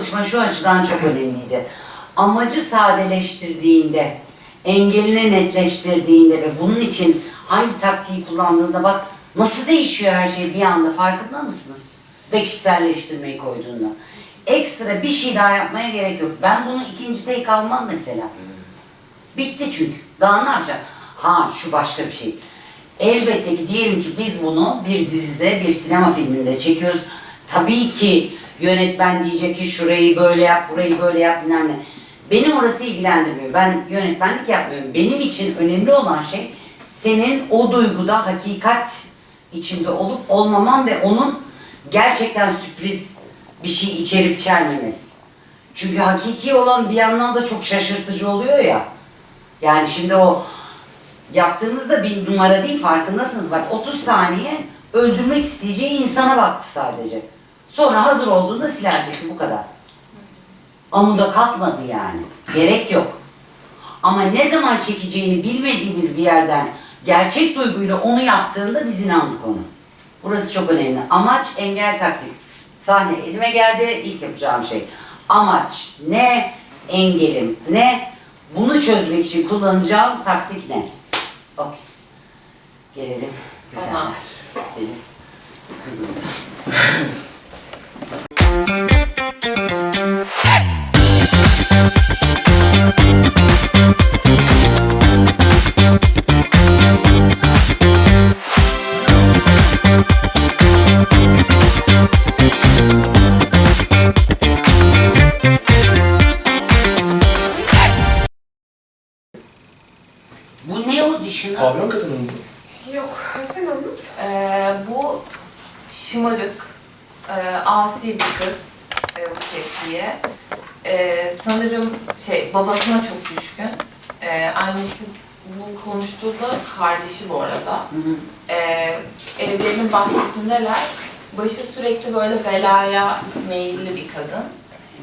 çalışma şu açıdan çok önemliydi. Amacı sadeleştirdiğinde, engelini netleştirdiğinde ve bunun için hangi taktiği kullandığında bak nasıl değişiyor her şey bir anda farkında mısınız? Ve kişiselleştirmeyi koyduğunda. Ekstra bir şey daha yapmaya gerek yok. Ben bunu ikinci take almam mesela. Bitti çünkü. Daha ne yapacak? Ha şu başka bir şey. Elbette ki diyelim ki biz bunu bir dizide, bir sinema filminde çekiyoruz. Tabii ki yönetmen diyecek ki şurayı böyle yap, burayı böyle yap bilmem ne. Benim orası ilgilendirmiyor. Ben yönetmenlik yapmıyorum. Benim için önemli olan şey senin o duyguda hakikat içinde olup olmaman ve onun gerçekten sürpriz bir şey içerip içermemesi. Çünkü hakiki olan bir yandan da çok şaşırtıcı oluyor ya. Yani şimdi o yaptığınızda bir numara değil farkındasınız. Bak 30 saniye öldürmek isteyeceği insana baktı sadece. Sonra hazır olduğunda silah çekti bu kadar. Amuda kalkmadı yani. Gerek yok. Ama ne zaman çekeceğini bilmediğimiz bir yerden gerçek duyguyla onu yaptığında biz inandık ona. Burası çok önemli. Amaç engel taktik. Sahne elime geldi ilk yapacağım şey. Amaç ne? Engelim ne? Bunu çözmek için kullanacağım taktik ne? Okey. Gelelim güzel. Tamam. Senin kızımıza. Bu e, asi bir kız e, Buket diye. E, sanırım şey babasına çok düşkün. E, annesi bu konuştuğu da kardeşi bu arada. E, evlerinin bahçesindeler. Başı sürekli böyle belaya meyilli bir kadın.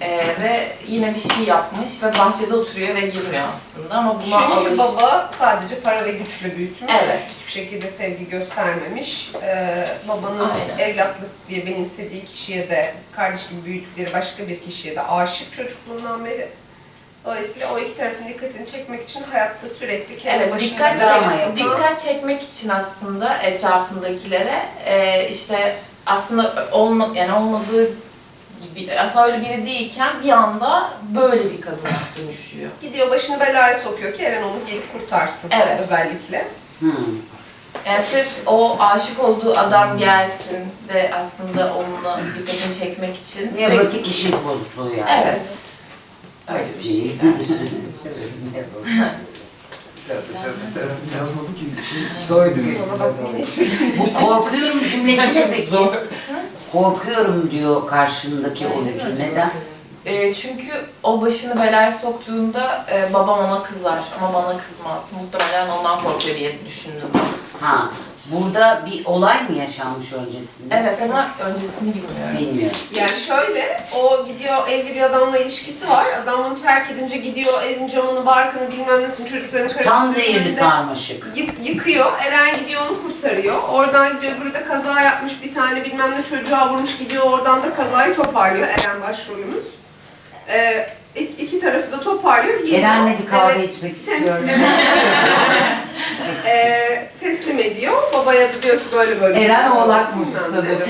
E, ve yine bir şey yapmış ve bahçede oturuyor ve girmiyor aslında ama buna Çünkü alış... baba sadece para ve güçle büyütmüş. Evet. Hiçbir şekilde sevgi göstermemiş. Ee, babanın Aynen. evlatlık diye benimsediği kişiye de, kardeş gibi büyüdükleri başka bir kişiye de aşık çocukluğundan beri. Dolayısıyla o iki tarafın dikkatini çekmek için hayatta sürekli kendi Evet, başına dikkat, çek, dikkat çekmek için aslında etrafındakilere e, işte aslında olma, yani olmadığı aslında öyle biri değilken bir anda böyle bir kadına dönüşüyor. gidiyor başını belaya sokuyor ki Eren onu gelip kurtarsın Evet. özellikle. Hı. Yani sırf o aşık olduğu adam gelsin de aslında onunla dikkatini çekmek için Nevrotik kişilik bozukluğu yani. Evet. Öyle bir şey. Severiz nevrotik. Yazmadı ki. Soydu. Bu korkuyorum cümlesi peki? Korkuyorum diyor karşındaki oyuncu. Neden? E, çünkü o başını belaya soktuğunda e, babam ona kızar ama bana kızmaz. Muhtemelen ondan korkuyor diye düşündüm. Ha, burada bir olay mı yaşanmış öncesinde? Evet ama öncesini bilmiyorum. Bilmiyorum. Yani şöyle, o gidiyor evli bir adamla ilişkisi var. Adam onu terk edince gidiyor evin camını, barkını bilmem nesini çocukların karısını Tam zehirli sarmaşık. yık- yıkıyor. Eren gidiyor onu kurtarıyor. Oradan gidiyor öbürü de kaza yapmış bir tane bilmem ne çocuğa vurmuş gidiyor oradan da kazayı toparlıyor Eren başrolümüz. Ee, ik- iki tarafı da toparlıyor. Eren'le bir kahve Evet, içmek istiyorum. ee, teslim ediyor. Babaya da diyor ki böyle böyle. Eren Oğlak'mış sanırım.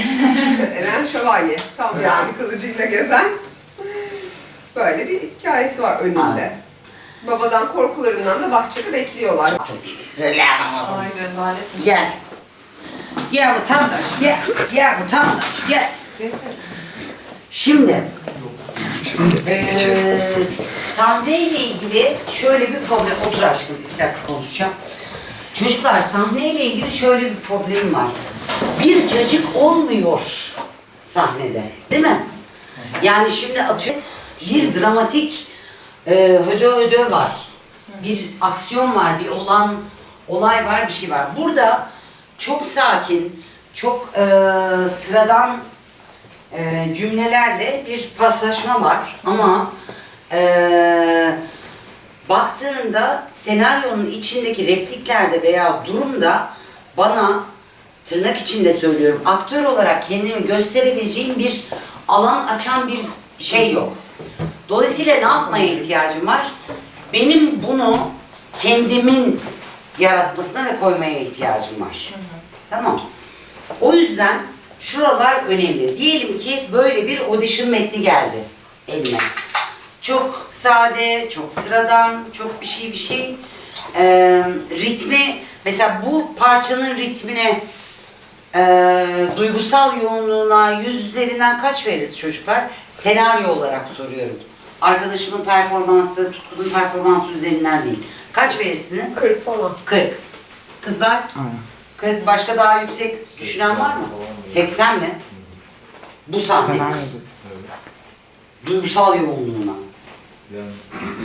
Eren Şövalye. Tam yani kılıcıyla gezen. Böyle bir hikayesi var önünde. Aynen. Babadan korkularından da bahçede bekliyorlar. Relax. Ay rezalet. Gel. Gel vatandaş, gel. Gel vatandaş, gel. Şimdi, eee sahneyle ilgili şöyle bir problem, otur aşkım bir dakika konuşacağım. Çocuklar sahneyle ilgili şöyle bir problem var. Bir cacık olmuyor sahnede, değil mi? Yani şimdi atıyorum bir dramatik e, hödö hödö var. Bir aksiyon var, bir olan olay var, bir şey var. Burada çok sakin, çok e, sıradan e, cümlelerle bir paslaşma var ama e, baktığında senaryonun içindeki repliklerde veya durumda bana tırnak içinde söylüyorum aktör olarak kendimi gösterebileceğim bir alan açan bir şey yok. Dolayısıyla ne yapmaya ihtiyacım var? Benim bunu kendimin yaratmasına ve koymaya ihtiyacım var. Tamam. O yüzden şuralar önemli. Diyelim ki böyle bir audition metni geldi elime. Çok sade, çok sıradan, çok bir şey bir şey. Ee, ritmi, mesela bu parçanın ritmine, ee, duygusal yoğunluğuna yüz üzerinden kaç veririz çocuklar? Senaryo olarak soruyorum. Arkadaşımın performansı, tutkunun performansı üzerinden değil. Kaç verirsiniz? 40 falan. 40. Kızlar? 40. Başka daha yüksek düşünen var mı? 80 mi? Bu sahne. Duygusal yoğunluğuna. Yani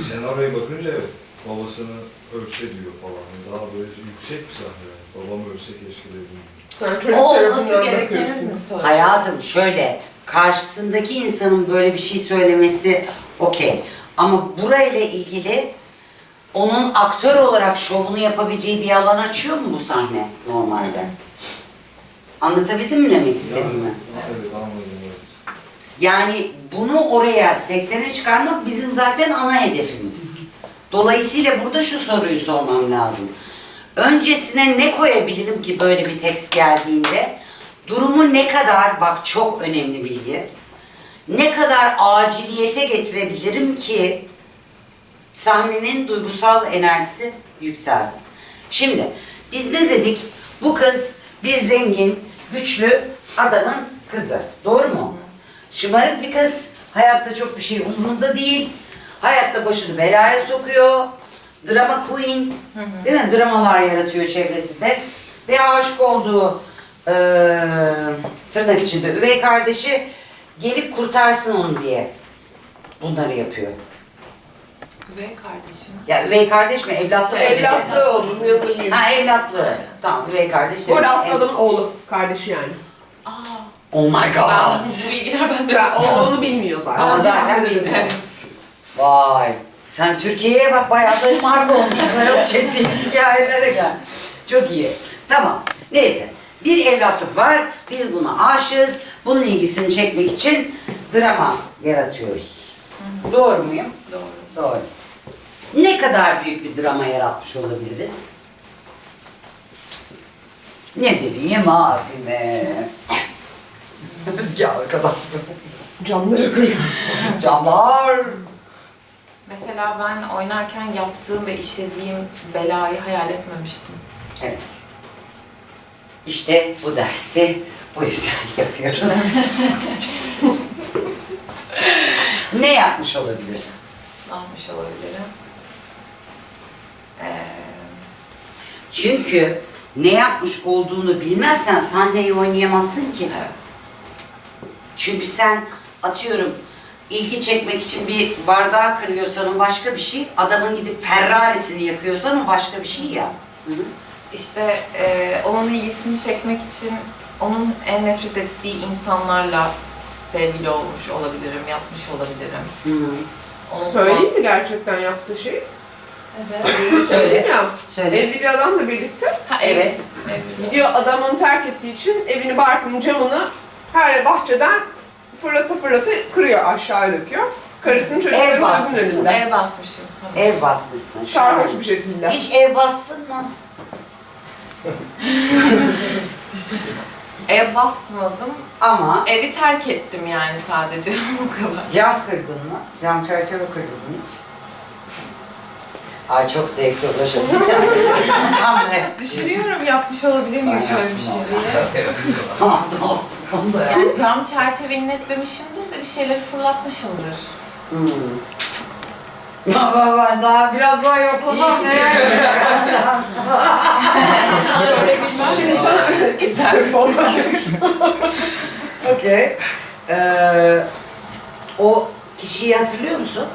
senaryoya bakınca evet, babasını ölse diyor falan. Daha böyle yüksek bir sahne yani. Babam ölse keşke dediğim. Sen O çocuk olması tarafından gerekeni bakıyorsun. mi söylüyor? Hayatım şöyle, karşısındaki insanın böyle bir şey söylemesi okey. Ama burayla ilgili onun aktör olarak şovunu yapabileceği bir alan açıyor mu bu sahne normalde? Anlatabildim mi demek istediğimi? Evet. Yani bunu oraya 80'e çıkarmak bizim zaten ana hedefimiz. Dolayısıyla burada şu soruyu sormam lazım. Öncesine ne koyabilirim ki böyle bir tekst geldiğinde? Durumu ne kadar, bak çok önemli bilgi, ne kadar aciliyete getirebilirim ki sahnenin duygusal enerjisi yükselsin. Şimdi biz ne dedik? Bu kız bir zengin, güçlü adamın kızı. Doğru mu? Şımarık bir kız. Hayatta çok bir şey umurunda değil. Hayatta başını belaya sokuyor. Drama queen. Değil mi? Dramalar yaratıyor çevresinde. Ve aşık olduğu eee, tırnak içinde üvey kardeşi gelip kurtarsın onu diye bunları yapıyor. Üvey kardeşim. Ya üvey kardeş mi? Evlatlık mı? Evlatlığı oldu. Yanında büyümüş. Ha evlatlığı. Tamam üvey kardeş. Bu demek. arada aslında adamın oğlu. Kardeşi yani. Aa, Oh my god. bu bilgiler ben Sen, o onu bilmiyor zaten. Ama zaten bilmiyor. edebiliriz. Vay. Sen Türkiye'ye bak bayağı da marka olmuşsun. Ayol çettiğimiz hikayelere gel. Çok iyi. Tamam. Neyse. Bir evlatlık var. Biz buna aşığız. Bunun ilgisini çekmek için drama yaratıyoruz. Doğru muyum? Doğru. Doğru. Ne kadar büyük bir drama yaratmış olabiliriz? Ne bileyim abime. Rüzgar kadar. Camları kırıyor. Camlar. Mesela ben oynarken yaptığım ve işlediğim belayı hayal etmemiştim. Evet. İşte bu dersi bu yüzden yapıyoruz. ne yapmış olabiliriz? Yapmış olabilirim? Ee, Çünkü ne yapmış olduğunu bilmezsen sahneyi oynayamazsın ki. evet. Çünkü sen atıyorum ilgi çekmek için bir bardağı kırıyorsan o başka bir şey, adamın gidip Ferrari'sini yakıyorsan o başka bir şey ya. Hı hı. İşte e, onun ilgisini çekmek için onun en nefret ettiği insanlarla sevgili olmuş olabilirim, yapmış olabilirim. Hı hı. Söyleyeyim mi gerçekten yaptığı şey? Evet. Söyleyeyim ya. Söyle. Evli bir adamla birlikte. Ha, Evet. evet. Gidiyor adam onu terk ettiği için evini barkının camını her bahçeden fırlata fırlata kırıyor aşağıya döküyor. Karısının Ev çocukların gözünün baskısı. önünde. Ev basmışım. Ev basmışsın. Sarhoş bir şekilde. Hiç ev bastın mı? Ev basmadım. Ama Evi terk ettim yani sadece bu kadar. cam kırdın mı? Cam çerçeve kırdın mı hiç? Ay çok zevkli ulaşım. Bir tane hamle. Düşünüyorum yapmış olabilir miyim şöyle bir şey diye. Hamle olsun. Da. Yani cam çerçeve inletmemişimdir de bir şeyleri fırlatmışımdır. Hmm. Baba ben daha biraz daha yoklasam neler yapacak? Şimdi sana isterim olmak. Okey. Ee, o kişiyi hatırlıyor musun?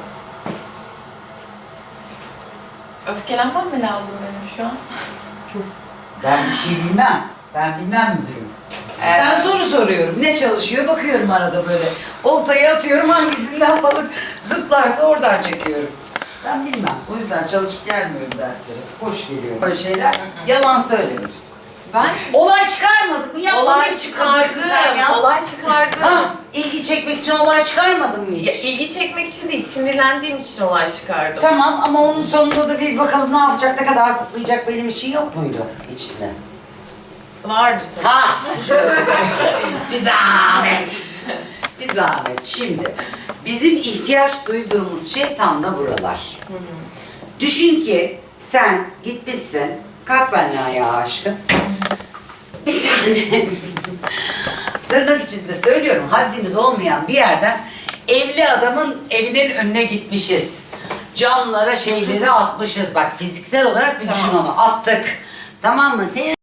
Öfkelenmem mi lazım benim şu an? Ben bir şey bilmem. Ben bilmem müdürüm. Evet. Ben soru soruyorum. Ne çalışıyor bakıyorum arada böyle. Oltayı atıyorum hangisinden balık zıplarsa oradan çekiyorum. Ben bilmem. O yüzden çalışıp gelmiyorum derslere. Hoş geliyor. Böyle şeyler yalan söyleme. Ben Olay çıkarmadık mı? Olay çıkardım. ya? Olay çıkardım. Ha, ilgi çekmek için olay çıkarmadın mı Ya, hiç? ilgi çekmek için değil, sinirlendiğim için olay çıkardım. Tamam ama onun sonunda da bir bakalım ne yapacak, ne kadar zıplayacak benim için yok muydu içinde? Vardır tabii. Ha! bir zahmet. Bir zahmet. Şimdi bizim ihtiyaç duyduğumuz şey tam da buralar. Düşün ki sen gitmişsin, kalk benimle ayağa aşkım. Bir saniye. Tırnak içinde söylüyorum, haddimiz olmayan bir yerden evli adamın evinin önüne gitmişiz. Camlara şeyleri atmışız. Bak fiziksel olarak bir düşün Tamam. onu. Attık. Tamam mı? Senin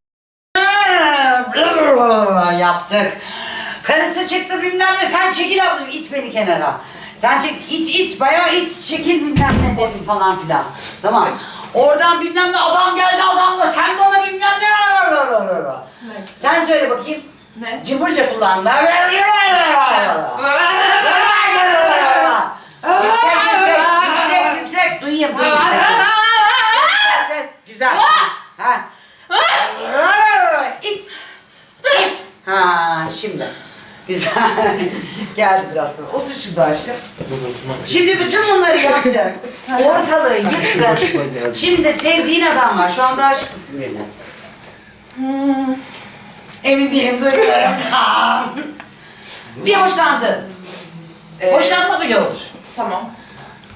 yaptık. Karısı çıktı bilmem ne sen çekil abla it beni kenara. Sen çek it it bayağı it çekil bilmem ne dedim falan filan. Tamam. Oradan bilmem ne adam geldi adamla sen bana bilmem ne. Sen söyle bakayım. Ne? Cımbırca kullandı. yüksek yüksek yüksek yüksek duyayım duyayım sesini. Ses güzel. Ha. Ha şimdi. Güzel. Geldi biraz sonra. Otur şurada aşkım. Şimdi bütün bunları yaptık. Ortalığı yıktık. Şimdi sevdiğin adam var. Şu anda aşık mısın birine? Hmm. Emin değilim söylüyorum. Bir hoşlandı. Ee, Hoşlanma bile olur. Tamam,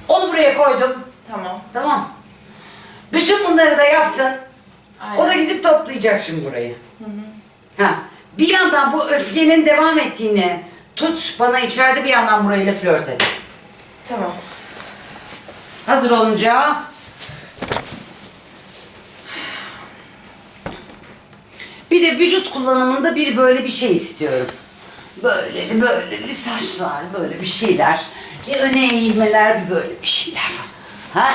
Onu buraya koydum. tamam. Tamam. Bütün bunları da yaptın. Aynen. O da gidip toplayacak şimdi burayı. Ha. Bir yandan bu öfkenin devam ettiğini tut bana içeride bir yandan burayla flört et. Tamam. Hazır olunca bir de vücut kullanımında bir böyle bir şey istiyorum. Böyle böyle bir saçlar, böyle bir şeyler. Bir öne eğilmeler, bir böyle bir şeyler. Ha?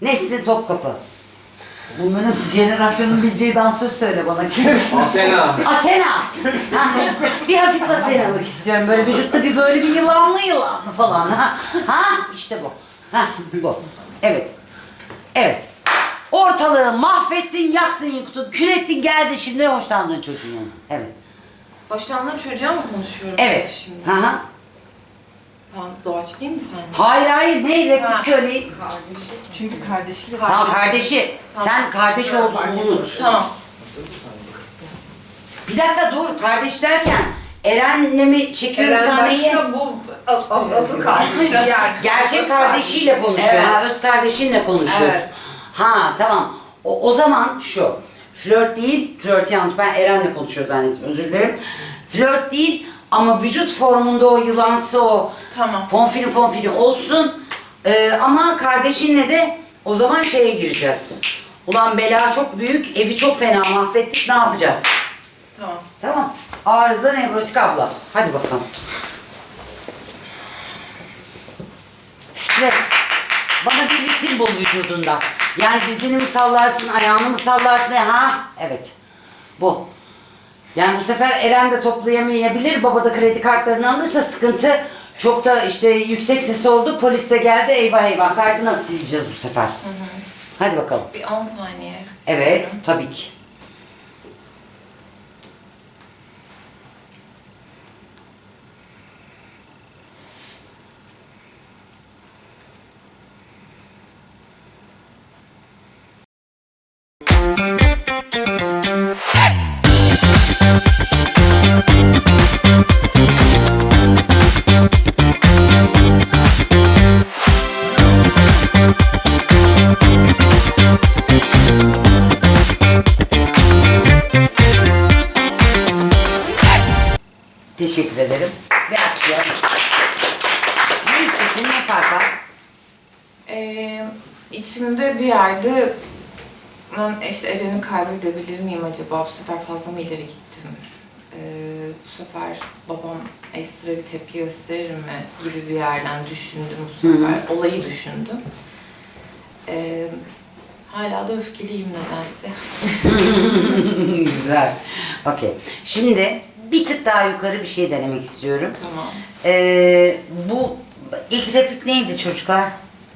Nesrin Topkapı. Bunların jenerasyonun bileceği dansöz söyle bana kim? Asena. Asena. Ha, bir hafif asenalık istiyorum. Böyle vücutta bir böyle bir yılanlı yılanlı falan. Ha, ha işte bu. Ha, bu. Evet. Evet. Ortalığı mahvettin, yaktın, yıktın, kül ettin, geldi şimdi hoşlandın çocuğun yanına. Evet. Hoşlandığım çocuğa mı konuşuyorum Evet. şimdi? Hı hı. Tamam, doğaçlayayım mı sence? Hayır hayır ne Ha. replik söyleyin. Çünkü kardeşiyle Tamam kardeşi. Sen kardeş olduğunu unut. Tamam. Bir dakika dur. Kardeş derken Eren'le mi çekiyorum Eren sahneyi? başka bu as- asıl kardeş. Diğer Gerçek kardeşiyle konuşuyor. Evet. Ha, öz kardeşinle konuşuyor. Evet. Ha tamam. O, o zaman şu. Flört değil, flört yanlış. Ben Eren'le konuşuyor zannettim. Özür dilerim. Flört değil ama vücut formunda o yılansı o Tamam. fonfili fonfili olsun. Ee, ama kardeşinle de o zaman şeye gireceğiz. Ulan bela çok büyük, evi çok fena mahvettik. Ne yapacağız? Tamam. Tamam. Arıza nevrotik abla. Hadi bakalım. Stres. Bana bir ritim bul vücudunda. Yani dizini mi sallarsın, ayağını mı sallarsın? Ha? Evet. Bu. Yani bu sefer Eren de toplayamayabilir. Baba da kredi kartlarını alırsa sıkıntı. Çok da işte yüksek sesi oldu. Polis de geldi. Eyvah eyvah. Kaydı nasıl sileceğiz bu sefer? Hadi bakalım. Bir 10 saniye. Evet. istiyorum. Tabii ki. İşte Eren'i kaybedebilir miyim acaba? Bu sefer fazla mı ileri gittim? Ee, bu sefer babam ekstra bir tepki gösterir mi gibi bir yerden düşündüm bu sefer. Olayı düşündüm. Ee, hala da öfkeliyim nedense. Güzel. Okey. Şimdi bir tık daha yukarı bir şey denemek istiyorum. tamam. Ee, bu ilk replik neydi çocuklar?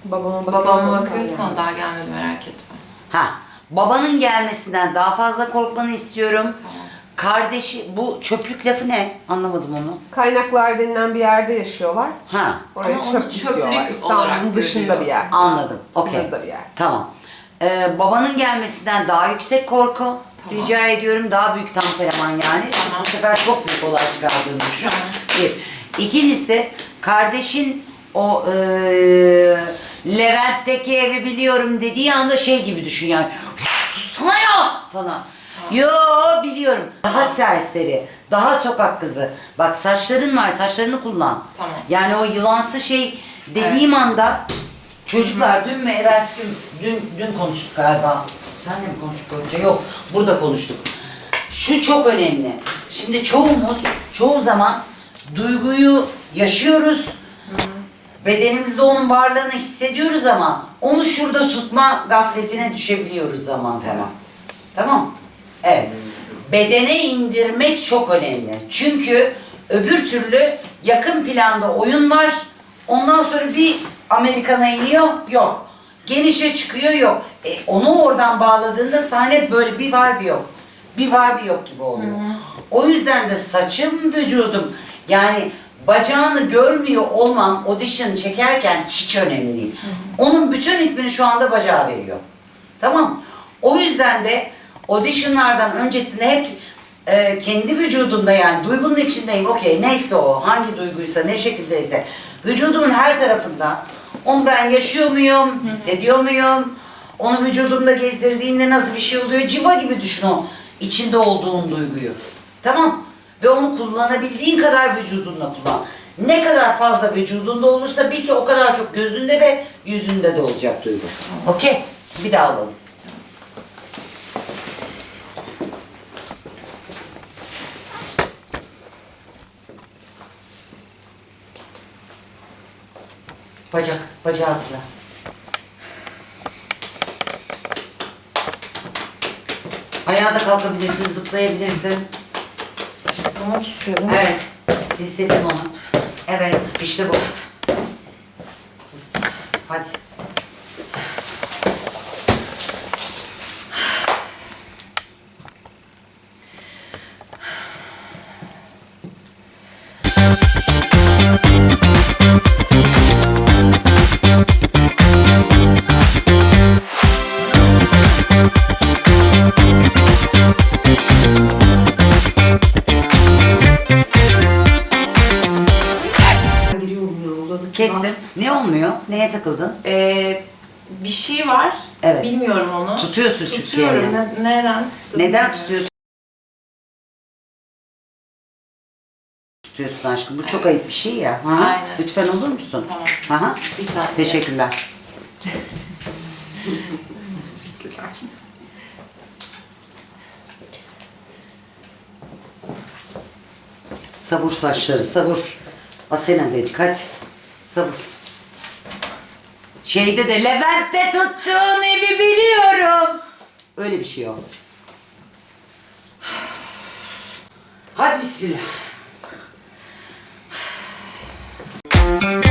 Babama Babama bakıyorsan daha gelmedi merak etme. Ha, Babanın gelmesinden daha fazla korkmanı istiyorum. Kardeşi, bu çöplük lafı ne? Anlamadım onu. Kaynaklar denilen bir yerde yaşıyorlar. Ha, Oraya Ama onu çöplük, çöplük diyorlar. olarak İstanbul'un dışında görüyor. bir yer. anladım. Okey. Sınırda bir yer. Tamam. Ee, babanın gelmesinden daha yüksek korku. Rica ediyorum. Daha büyük temperaman yani. Tamam. Bu sefer çok büyük olay çıkardığını düşün. Bir. İkincisi kardeşin o eee Levent'teki evi biliyorum dediği anda şey gibi düşün yani. Sana ya falan. Yo biliyorum. Daha serseri, daha sokak kızı. Bak saçların var, saçlarını kullan. Tamam. Yani o yılansı şey dediğim anda çocuklar dün mü evvelsi gün, dün, dün konuştuk galiba. Sen de mi konuştuk önce? Yok, burada konuştuk. Şu çok önemli. Şimdi çoğumuz, çoğu zaman duyguyu yaşıyoruz. Bedenimizde onun varlığını hissediyoruz ama onu şurada tutma gafletine düşebiliyoruz zaman zaman. Tamam Evet. Bedene indirmek çok önemli. Çünkü öbür türlü yakın planda oyun var. Ondan sonra bir Amerikan'a iniyor. Yok. Genişe çıkıyor. Yok. E, onu oradan bağladığında sahne böyle bir var bir yok. Bir var bir yok gibi oluyor. O yüzden de saçım, vücudum yani bacağını görmüyor olmam audition çekerken hiç önemli değil. Onun bütün ritmini şu anda bacağı veriyor. Tamam. O yüzden de auditionlardan öncesinde hep e, kendi vücudumda yani duygunun içindeyim. Okey neyse o hangi duyguysa ne şekildeyse vücudumun her tarafında onu ben yaşıyor muyum, hissediyor muyum? Onu vücudumda gezdirdiğimde nasıl bir şey oluyor? Civa gibi düşün o içinde olduğun duyguyu. Tamam. Ve onu kullanabildiğin kadar vücudunla kullan. Ne kadar fazla vücudunda olursa bil ki o kadar çok gözünde ve yüzünde de olacak duygu. Okey. Bir daha alalım. Bacak, bacağı hatırla. Ayağa da kalkabilirsin, zıplayabilirsin. Zıplamak istedim. Evet, hissettim onu. Evet, işte bu. Takıldın? Ee, bir şey var. Evet. Bilmiyorum onu. Tutuyorsun çünkü Tutuyorum. elini. Ne- neden tuttum? Neden bilmiyorum. tutuyorsun? Tutuyorsun aşkım. Bu çok ayıp bir şey ya. Ha? Aynen. Lütfen olur musun? Tamam. Aha. Bir saniye. Teşekkürler. Savur saçları, savur. Asena dedik, hadi. Savur. Şeyde de Levent'te tuttuğun evi biliyorum. Öyle bir şey yok. Hadi bismillah. Aman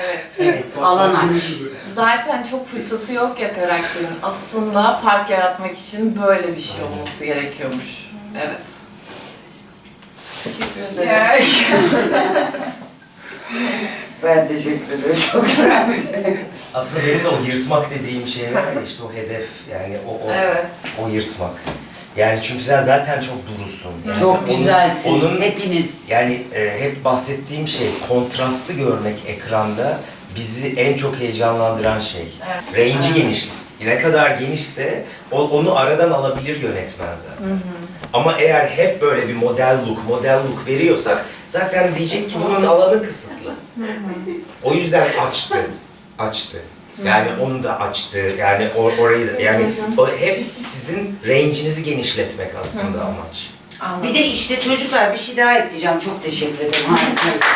Evet. evet, alan aç. Zaten çok fırsatı yok ya karakterin. Aslında fark yaratmak için böyle bir şey olması gerekiyormuş. Evet. Teşekkür ederim. Ben teşekkür ederim. Çok güzel. Aslında benim de o yırtmak dediğim şey var ya işte o hedef yani o o, Evet. o yırtmak. Yani çünkü sen zaten çok durusun. Yani Çok onun- güzelsiniz onun- hepiniz. Yani e, hep bahsettiğim şey kontrastı görmek ekranda bizi en çok heyecanlandıran şey. Evet. Range'i geniş. Ne kadar genişse o- onu aradan alabilir yönetmen zaten. Ama eğer hep böyle bir model look, model look veriyorsak zaten diyecek ki bunun alanı kısıtlı. O yüzden açtı. açtı. Yani onu da açtı. Yani or- orayı da yani o hep sizin range'inizi genişletmek aslında amaç. Anladım. Bir de işte çocuklar bir şey daha ekleyeceğim. Çok teşekkür ederim. Harika.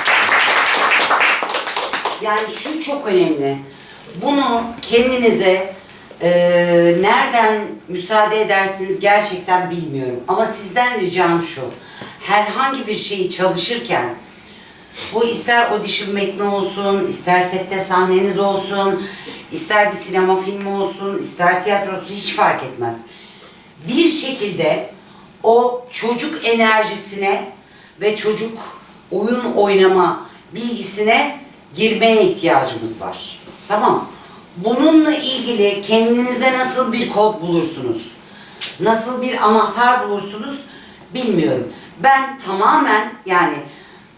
Yani şu çok önemli. Bunu kendinize e, nereden müsaade edersiniz gerçekten bilmiyorum. Ama sizden ricam şu. Herhangi bir şeyi çalışırken bu ister audition metni olsun, ister sette sahneniz olsun, ister bir sinema filmi olsun, ister tiyatro olsun hiç fark etmez. Bir şekilde o çocuk enerjisine ve çocuk oyun oynama bilgisine girmeye ihtiyacımız var. Tamam. Bununla ilgili kendinize nasıl bir kod bulursunuz? Nasıl bir anahtar bulursunuz? Bilmiyorum. Ben tamamen yani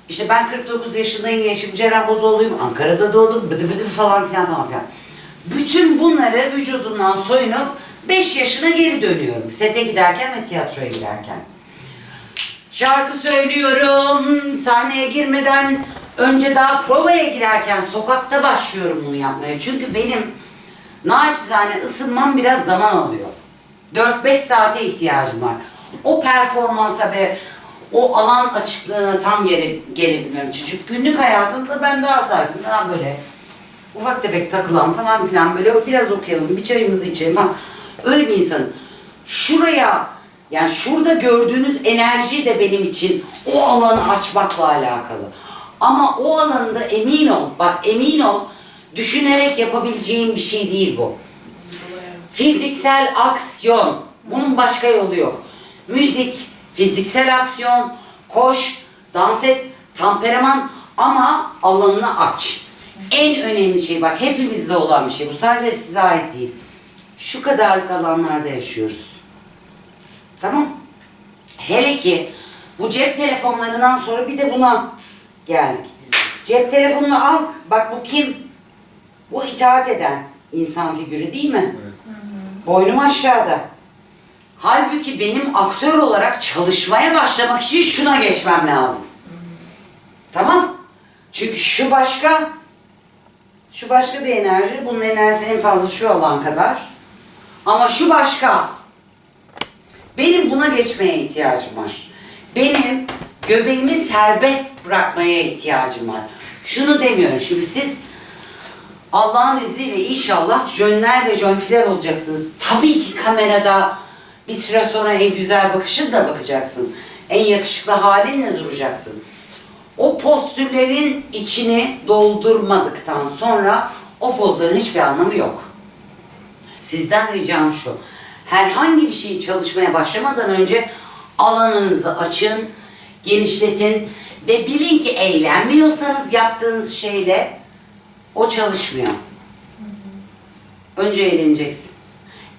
işte ben 49 yaşındayım, Yeşim Ceren Bozoğlu'yum, Ankara'da doğdum, bıdı bıdı falan filan falan filan. Bütün bunları vücudumdan soyunup 5 yaşına geri dönüyorum. Sete giderken ve tiyatroya giderken. Şarkı söylüyorum, sahneye girmeden önce daha provaya girerken sokakta başlıyorum bunu yapmaya. Çünkü benim naçizane ısınmam biraz zaman alıyor. 4-5 saate ihtiyacım var. O performansa ve o alan açıklığına tam gele, gelebilmem için. Çünkü günlük hayatımda ben daha sakin, daha böyle ufak tefek takılan falan filan böyle biraz okuyalım, bir çayımızı içelim falan. Öyle bir insanım. Şuraya yani şurada gördüğünüz enerji de benim için o alanı açmakla alakalı. Ama o alanında emin ol, bak emin ol, düşünerek yapabileceğim bir şey değil bu. Fiziksel aksiyon. Bunun başka yolu yok. Müzik, fiziksel aksiyon, koş, dans et, temperaman ama alanını aç. En önemli şey bak hepimizde olan bir şey bu. Sadece size ait değil. Şu kadarlık alanlarda yaşıyoruz. Tamam? Hele ki bu cep telefonlarından sonra bir de buna geldik. Cep telefonunu al. Bak bu kim? Bu itaat eden insan figürü değil mi? Boynum aşağıda. Halbuki benim aktör olarak çalışmaya başlamak için şuna geçmem lazım. Tamam? Çünkü şu başka, şu başka bir enerji. Bunun enerjisi en fazla şu alan kadar. Ama şu başka. Benim buna geçmeye ihtiyacım var. Benim göbeğimi serbest bırakmaya ihtiyacım var. Şunu demiyorum. Şimdi siz Allah'ın izniyle inşallah jönler ve jönfiler olacaksınız. Tabii ki kamerada bir süre sonra en güzel bakışınla bakacaksın. En yakışıklı halinle duracaksın. O postürlerin içini doldurmadıktan sonra o pozların hiçbir anlamı yok. Sizden ricam şu. Herhangi bir şeyi çalışmaya başlamadan önce alanınızı açın, genişletin ve bilin ki eğlenmiyorsanız yaptığınız şeyle o çalışmıyor. Önce eğleneceksin.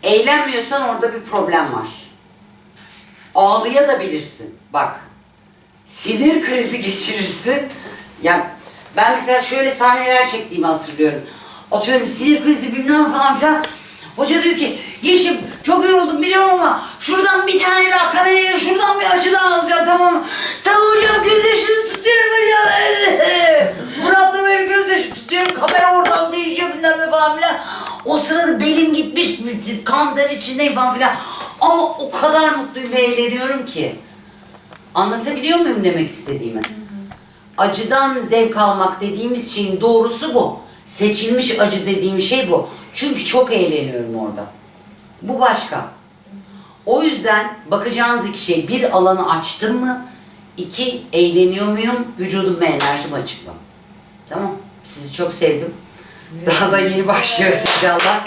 Eğlenmiyorsan orada bir problem var. Ağlayabilirsin. Bak. Sinir krizi geçirirsin. Ya ben mesela şöyle sahneler çektiğimi hatırlıyorum. Atıyorum sinir krizi bilmem falan filan. Hoca diyor ki Yeşim çok yoruldum biliyorum ama şuradan bir tane daha kamerayla şuradan bir açı daha alacağım tamam mı? Tamam hocam gözyaşını tutuyorum hocam. Murat'la böyle gözyaşı tutuyorum kamera oradan değişiyor bilmem ne falan filan. O sırada belim gitmiş kan ter içindeyim falan filan. Ama o kadar mutluyum ve eğleniyorum ki. Anlatabiliyor muyum demek istediğimi? Acıdan zevk almak dediğimiz şeyin doğrusu bu. Seçilmiş acı dediğim şey bu. Çünkü çok eğleniyorum orada. Bu başka. O yüzden bakacağınız iki şey bir alanı açtım mı? iki eğleniyor muyum? Vücudum ve enerjim açık mı? Tamam. Sizi çok sevdim. Daha da yeni başlıyoruz inşallah.